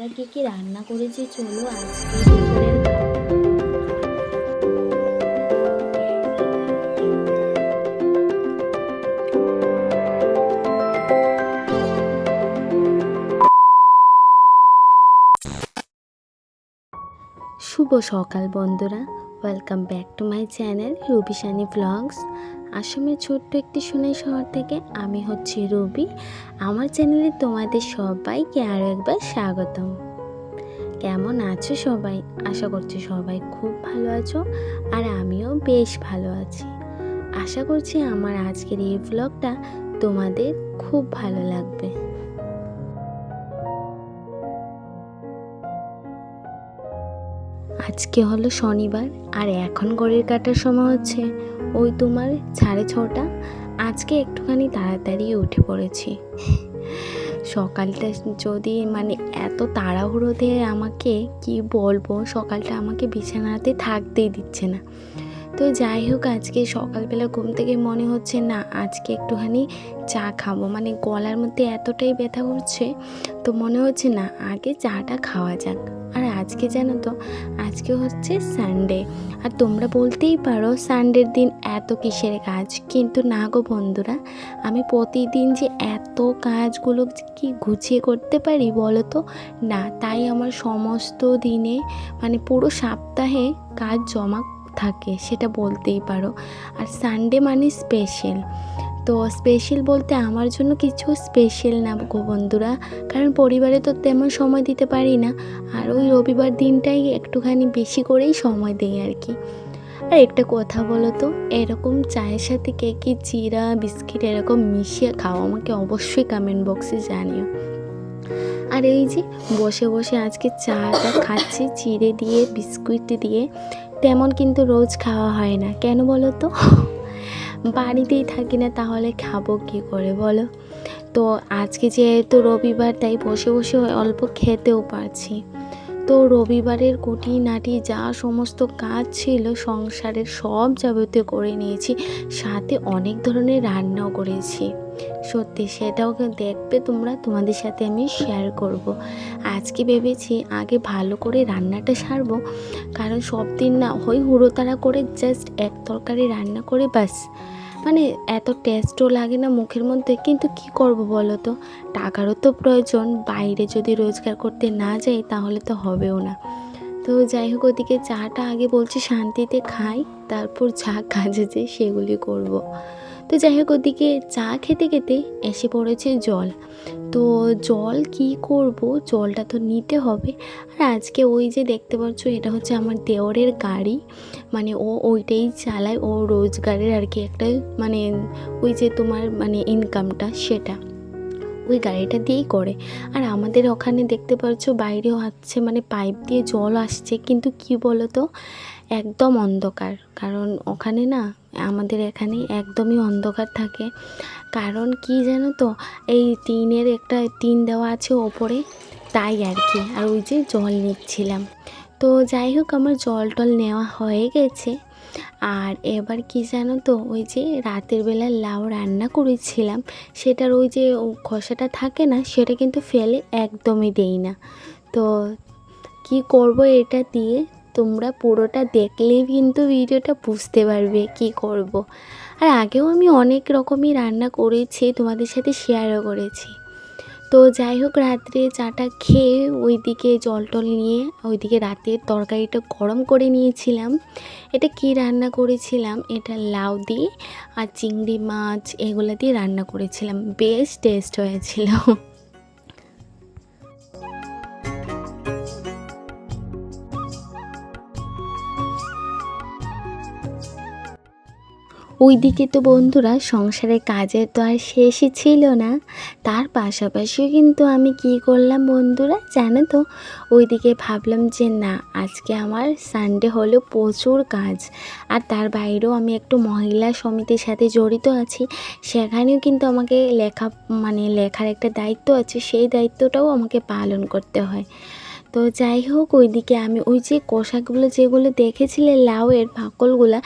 বন্ধুরা কি কি রান্না করেছি? চলো আজকে শুভ সকাল বন্ধুরা। Welcome back to my channel Rubishani vlogs আসামের ছোট্ট একটি সোনাই শহর থেকে আমি হচ্ছি রবি। আমার চ্যানেলে তোমাদের সবাইকে আরও একবার স্বাগতম। কেমন আছো সবাই? আশা করছি সবাই খুব ভালো আছো আর আমিও বেশ ভালো আছি। আশা করছি আমার আজকের এই ব্লগটা তোমাদের খুব ভালো লাগবে। আজকে হলো শনিবার, আর এখন ঘড়ির কাটার সময় হচ্ছে ওই তোমার সাড়ে ছটা। আজকে একটুখানি তাড়াতাড়ি উঠে পড়েছি। সকালটা যদি মানে এত তাড়াহুড়োতে আমাকে কি বলব? সকালটা আমাকে বিছানাতে থাকতেই দিচ্ছে না। তো যাই হোক, আজকে সকালবেলা ঘুম থেকে মনে হচ্ছে না, আজকে একটুখানি চা খাব। মানে গলার মধ্যে এতটাই ব্যথা করছে, তো মনে হচ্ছে না, আগে চাটা খাওয়া যাক। আজকে জানো তো? আজকে হচ্ছে সানডে আর তোমরা বলতেই পারো সানডের দিন এত কিসের কাজ? কিন্তু না গো বন্ধুরা, আমি প্রতিদিন যে এত কাজগুলো কি গুছিয়ে করতে পারি বলো তো? না, তাই আমার সমস্ত দিনে মানে পুরো সপ্তাহে কাজ জমা থাকে, সেটা বলতেই পারো। আর সানডে মানে স্পেশাল তো স্পেশাল বলতে আমার জন্য কিছু স্পেশাল না গো বন্ধুরা। কারণ পরিবারে তো তেমন সময় দিতে পারি না। আর ওই রবিবার দিনটাই একটুখানি বেশি করেই সময় দেই আর কি। আর একটা কথা বলো তো, এরকম চায়ের সাথে কে কি চিরা বিস্কিট এরকম মিশিয়ে খাও, আমাকে অবশ্যই কমেন্ট বক্সে জানিও। আর এই যে বসে বসে আজকে চাটা খাচ্ছি চিড়ে দিয়ে, বিস্কুট দিয়ে, তেমন কিন্তু রোজ খাওয়া হয় না। কেন বলো তো? বাড়িতেই থাকি না, তাহলে খাব কী করে বলো? তো আজকে যেহেতু রবিবার, তাই বসে বসে অল্প খেতেও পারছি। তো রবিবারের কুটি নাটি যা সমস্ত কাজ ছিল, সংসারের সব যাবতীয় করে নিয়েছি, সাথে অনেক ধরনের রান্নাও করেছি। সত্যি সেটাও দেখবে তোমরা, তোমাদের সাথে আমি শেয়ার করব। আজকে ভেবেছি আগে ভালো করে রান্নাটা সারবো, কারণ সব দিন না হই হুড়োতাড়া করে জাস্ট এক তরকারি রান্না করে ব্যাস। মানে এত টেস্টও লাগে না মুখের মধ্যে, কিন্তু কি করব বলো তো টাকারও তো প্রয়োজন, বাইরে যদি রোজগার করতে না যাই তাহলে তো হবেও না তো যাই হোক, ওদিকে চাটা আগে বলছি শান্তিতে খাই, তারপর যা কাজ আছে সেগুলি করব। তো যাই হোক, ওদিকে চা খেতে খেতে এসে পড়েছে জল। তো জল কি করব? জলটা তো নিতে হবে। আর আজকে ওই যে দেখতে পাচ্ছ, এটা হচ্ছে আমার দেওরের গাড়ি। মানে ও ওইটাই চালায়, ও রোজগারের আর কি একটা মানে ওই যে তোমার মানে ইনকামটা সেটা। ওই গাড়িটা দিয়েই করে। আর আমাদের ওখানে দেখতে পাচ্ছ বাইরেও আসছে মানে পাইপ দিয়ে জল আসছে, কিন্তু কি বলো তো একদম অন্ধকার। কারণ ওখানে না আমাদের এখানে একদমই অন্ধকার থাকে। কারণ কি জানো তো? এই টিনের একটা টিন দেওয়া আছে ওপরে, তাই আর কি। আর ওই যে জল নিচ্ছিলাম। তো যাই হোক, আমার জল টল নেওয়া হয়ে গেছে। আর এবার কি জানো তো? ওই যে রাতের বেলা লাউ রান্না করেছিলাম, সেটার ওই যে খোসাটা থাকে না, সেটা কিন্তু ফেলে একদমই দেই না। তো কি করব এটা দিয়ে? তোমরা পুরোটা দেখলেই কিন্তু ভিডিওটা বুঝতে পারবে কি করব। আর আগেও আমি অনেক রকমই রান্না করেছি, তোমাদের সাথে শেয়ারও করেছি। তো যাই হোক, রাত্রে চাটা খেয়ে ওইদিকে জল টল নিয়ে ওইদিকে রাতের তরকারিটা গরম করে নিয়েছিলাম। এটা কি রান্না করেছিলাম? এটা লাউ দিয়ে আর চিংড়ি মাছ এগুলো দিয়ে রান্না করেছিলাম। বেশ টেস্ট হয়েছিল। ওইদিকে তো বন্ধুরা সংসারের কাজের তো আর শেষই ছিল না। তার পাশাপাশিও কিন্তু আমি কি করলাম বন্ধুরা জানো তো? ওইদিকে ভাবলাম যে না, আজকে আমার সানডে হলো প্রচুর কাজ। আর তার বাইরেও আমি একটু মহিলা সমিতির সাথে জড়িত আছি। সেখানেও কিন্তু আমাকে লেখা মানে লেখার একটা দায়িত্ব আছে। সেই দায়িত্বটাও আমাকে পালন করতে হয়। তো যাই হোক, ওইদিকে আমি ওই যে কষাগুলো যেগুলো দেখেছিলে, লাউয়ের ভাকলগুলো,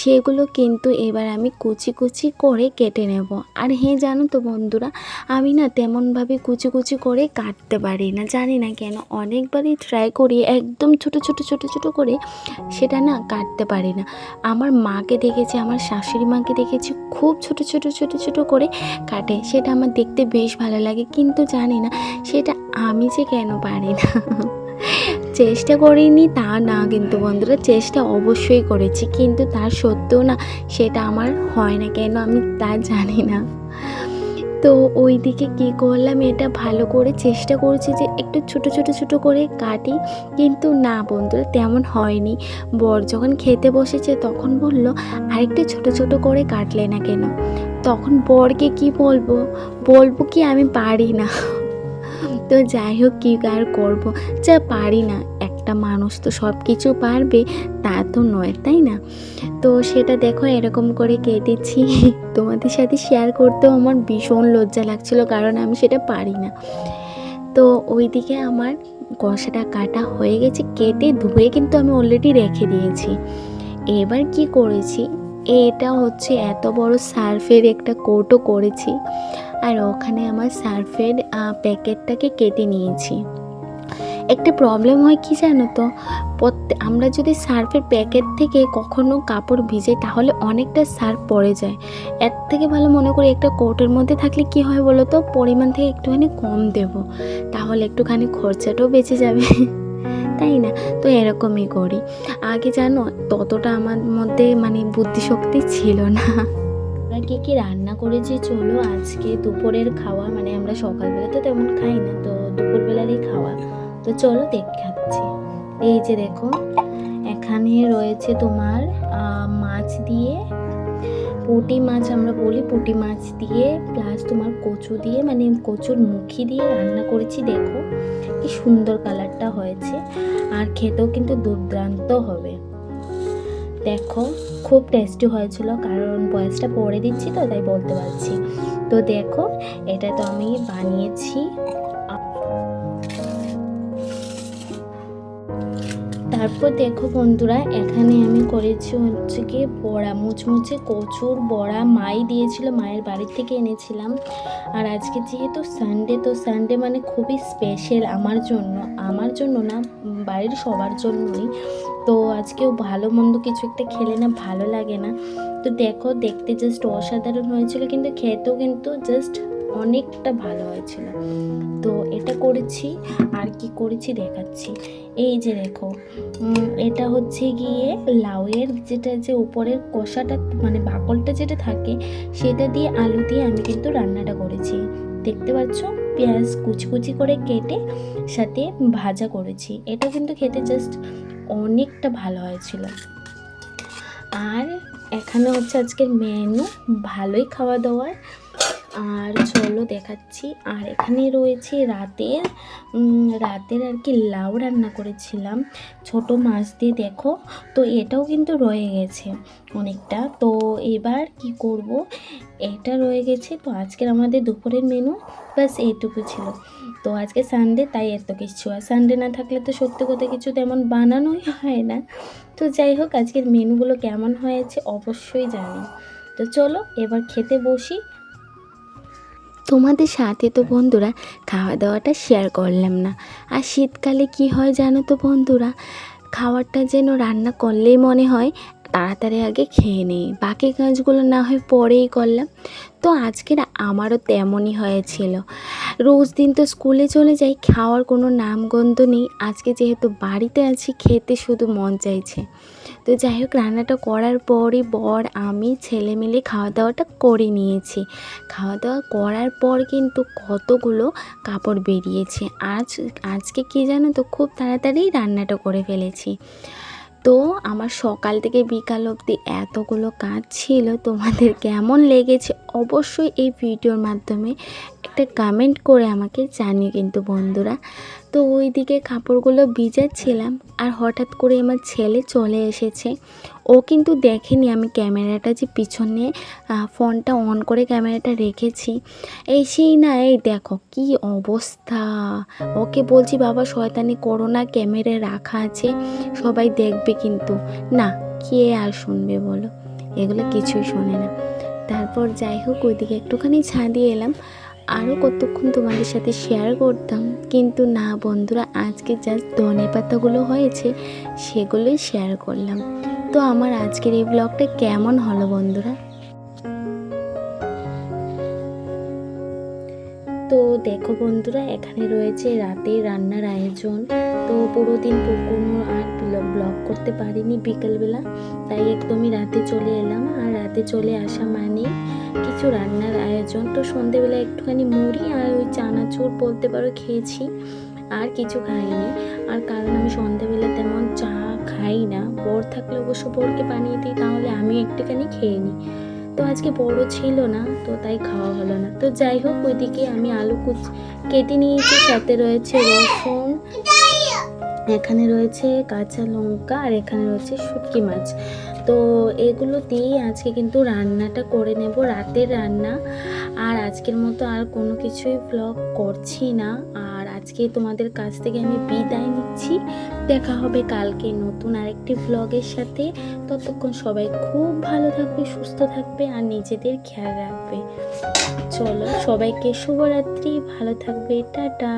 সেগুলো কিন্তু এবার আমি কুচি কুচি করে কেটে নেব। আর হ্যাঁ জানো তো বন্ধুরা, আমি না তেমনভাবে কুচি কুচি করে কাটতে পারি না, জানি না কেন। অনেকবারই ট্রাই করি, একদম ছোট ছোট ছোট ছোট করে সেটা না কাটতে পারি না। আমার মাকে দেখেছি, আমার শাশুড়ি মাকে দেখেছি, খুব ছোট ছোট ছোট ছোট করে কাটে। সেটা আমার দেখতে বেশ ভালো লাগে, কিন্তু জানি না সেটা আমি যে কেন পারি না। চেষ্টা করিনি, তা না কিন্তু বন্ধুরা চেষ্টা অবশ্যই করেছি, কিন্তু তার সত্ত্বেও না সেটা আমার হয় না। কেন আমি তা জানি না। তো ওই দিকে কী করলাম, এটা ভালো করে চেষ্টা করছি যে একটু ছোট ছোট ছোট করে কাটি, কিন্তু না বন্ধুরা তেমন হয়নি। বর যখন খেতে বসেছে তখন বলল, আরেকটু ছোট ছোট করে কাটলে না কেন? তখন বরকে কি বলব? বলব কি আমি পারি না। তো যাই হোক, কী আর করব? যা পারি না। একটা মানুষ তো সব কিছু পারবে, তা তো নয়, তাই না? তো সেটা দেখো, এরকম করে কেটেছি। তোমাদের সাথে শেয়ার করতেও আমার ভীষণ লজ্জা লাগছিল, কারণ আমি সেটা পারি না। তো ওইদিকে আমার কষাটা কাটা হয়ে গেছে, কেটে ধুয়ে কিন্তু আমি অলরেডি রেখে দিয়েছি। এবার কি করেছি? এটা হচ্ছে এত বড় সার্ফের একটা কোটও করেছি। আর ওখানে আমার সার্ফের প্যাকেটটাকে কেটে নিয়েছি। একটা প্রবলেম হয় কি জানো তো? আমরা যদি সার্ফের প্যাকেট থেকে কখনো কাপড় ভিজে তাহলে অনেকটা সার্ফ পড়ে যায়। এর থেকে ভালো মনে করি একটা কোটের মধ্যে থাকলে কি হয় বলো তো? পরিমাণ থেকে একটুখানি কম দেব। তাহলে একটুখানি খরচাটাও বেঁচে যাবে। তাই না? তো এরকমই করি। আগে জানো, ততটা আমার মধ্যে মানে বুদ্ধিশক্তি ছিল না। আমরা কি কি রান্না করেছি চলো, আজকে দুপুরের খাওয়া মানে আমরা সকালবেলা তো তেমন খাই না, তো দুপুরবেলারই খাওয়া। তো চলো দেখাচ্ছি এই যে দেখো, এখানে রয়েছে তোমার মাছ দিয়ে, পুঁটি মাছ আমরা বলি, পুঁটি মাছ দিয়ে প্লাস তোমার কচু দিয়ে মানে কচুর মুখি দিয়ে রান্না করেছি, দেখো। কি সুন্দর কালারটা হয়েছে। আর খেতেও কিন্তু দুর্দান্ত হবে। দেখো, খুব টেস্টি হয়েছিল কারণ বয়সটা পরে দিচ্ছি তো, তাই বলতে পারছি। তো দেখো, এটা তো আমি বানিয়েছি। তারপর দেখো বন্ধুরা, এখানে আমি করেছি হচ্ছে কি বড়া, মুচমুচে কচুর বড়া। মাই দিয়েছিল, মায়ের বাড়ি থেকে এনেছিলাম। আর আজকে যেহেতু সানডে তো সানডে মানে খুবই স্পেশাল আমার জন্য। আমার জন্য না বাড়ির সবার জন্যই। তো আজকেও ভালো মন্দ কিছু একটা খেলে না ভালো লাগে না। তো দেখো, দেখতে জাস্ট অসাধারণ হয়েছিল, কিন্তু খেতেও কিন্তু জাস্ট অনেকটা ভালো হয়েছিল। তো এটা করেছি, আর কি করেছি দেখাচ্ছি। এই যে দেখো এটা হচ্ছে গিয়ে লাউয়ের যেটা যে উপরের কষাটা মানে বাকলটা যেটা থাকে, সেটা দিয়ে আলু দিয়ে আমি কিন্তু রান্নাটা করেছি। দেখতে পাচ্ছ? পেঁয়াজ কুচি কুচি করে কেটে সাথে ভাজা করেছি। এটা কিন্তু খেতে জাস্ট অনেকটা ভালো হয়েছিল। আর এখানে হচ্ছে আজকের মেনু ভালোই খাওয়া দাওয়ার আর চলো দেখাচ্ছি। আর এখানে রয়েছে রাতের রাতের আর কি লাউ রান্না করেছিলাম। ছোট মাছ দিয়ে দেখো, তো এটাও কিন্তু রয়ে গেছে অনেকটা। তো এবার কি করব? এটা রয়ে গেছে। তো আজকের আমাদের দুপুরের মেনু ব্যাস এইটুকু ছিল। তো আজকে সানডে তাই এত কিছু। আর সানডে না থাকলে তো সত্যি কথা কিছু তেমন বানানোই হয় না। তো যাই হোক, আজকের মেনুগুলো কেমন হয়েছে অবশ্যই জানি। তো চলো, এবার খেতে বসি। তোমাদের সাথে তো বন্ধুরা খাওয়া দাওয়াটা শেয়ার করলাম না। আর শীতকালে কি হয় জানো তো বন্ধুরা? খাবারটা যেন রান্না করলেই মনে হয় তাড়াতাড়ি আগে খেয়ে নেই। বাকি কাজগুলো না হয় পরেই করলাম। তো আজকের আমারও তেমনই হয়েছিল। রোজ দিন তো স্কুলে চলে যাই, খাওয়ার কোনো নামগন্ধ নেই। আজকে যেহেতু বাড়িতে আছি, খেতে শুধু মন চাইছে। তো যাই হোক, রান্নাটা করার পরই বর, আমি, ছেলে মিলে খাওয়া দাওয়াটা করে নিয়েছি। খাওয়া দাওয়া করার পর কিন্তু কতগুলো কাপড় বেরিয়েছে। আজ, আজকে কি জানো তো, খুব তাড়াতাড়ি রান্নাটা করে ফেলেছি। তো আমার সকাল থেকে বিকাল অবধি এতগুলো কাজ ছিল, তোমাদের কেমন লেগেছে অবশ্যই এই ভিডিওর মাধ্যমে একটা কমেন্ট করে আমাকে জানিও কিন্তু বন্ধুরা। তো ওইদিকে কাপড়গুলো ভিজাচ্ছিলাম আর হঠাৎ করে আমার ছেলে চলে এসেছে। ও কিন্তু দেখেনি আমি ক্যামেরাটা যে পিছনে ফোনটা অন করে ক্যামেরাটা রেখেছি। এই সেই না, এই দেখো কি অবস্থা। ওকে বলছি, বাবা, শয়তানি করো না, ক্যামেরায় রাখা আছে, সবাই দেখবে কিন্তু। না, কে আর শুনবে বলো? এগুলো কিছুই শোনে না। তারপর যাই হোক, ওইদিকে একটুখানি ছাদিয়ে এলাম। আরও কতক্ষণ তোমাদের সাথে শেয়ার করতাম। কিন্তু না বন্ধুরা, আজকে জাস্ট ধনে পাতাগুলো হয়েছে, সেগুলোই শেয়ার করলাম। তো আমার আজকের এই ব্লগটা কেমন হলো বন্ধুরা? দেখো বন্ধুরা, এখানে রয়েছে রাতে রান্নার আয়োজন। তো পুরো দিন কোনো আর ব্লগ করতে পারিনি বিকেলবেলা, তাই একদমই রাতে চলে এলাম। আর রাতে চলে আসা মানে কিছু রান্নার আয়োজন। তো সন্ধেবেলা একটুখানি মুড়ি আর ওই চানাচুর বলতে পারো খেয়েছি, আর কিছু খাইনি। আর কারণ আমি সন্ধেবেলা তেমন চা খাই না, বর থাকলে অবশ্য বরকে বানিয়ে দিই, তাহলে আমি একটুখানি খেয়ে নিই। তো আজকে বড় ছিল না, তো তাই খাওয়া হলো না। তো যাই হোক, ওইদিকে আমি আলু কুচ কেটে নিয়েছি, সাথে রয়েছে রসুন, এখানে রয়েছে কাঁচা লঙ্কা, আর এখানে রয়েছে শুটকি মাছ। তো এগুলো দিয়েই আজকে কিন্তু রান্নাটা করে নেব রাতের রান্না। আর আজকের মতো আর কোনো কিছুই ব্লগ করছি না। আর আজকে তোমাদের কাছ থেকে আমি বিদায় নিচ্ছি। দেখা হবে কালকে নতুন আরেকটি ব্লগের সাথে। ততক্ষণ সবাই খুব ভালো থাকবে, সুস্থ থাকবে আর নিজেদের খেয়াল রাখবে। চলো সবাইকে শুভরাত্রি, ভালো থাকবে, টাটা।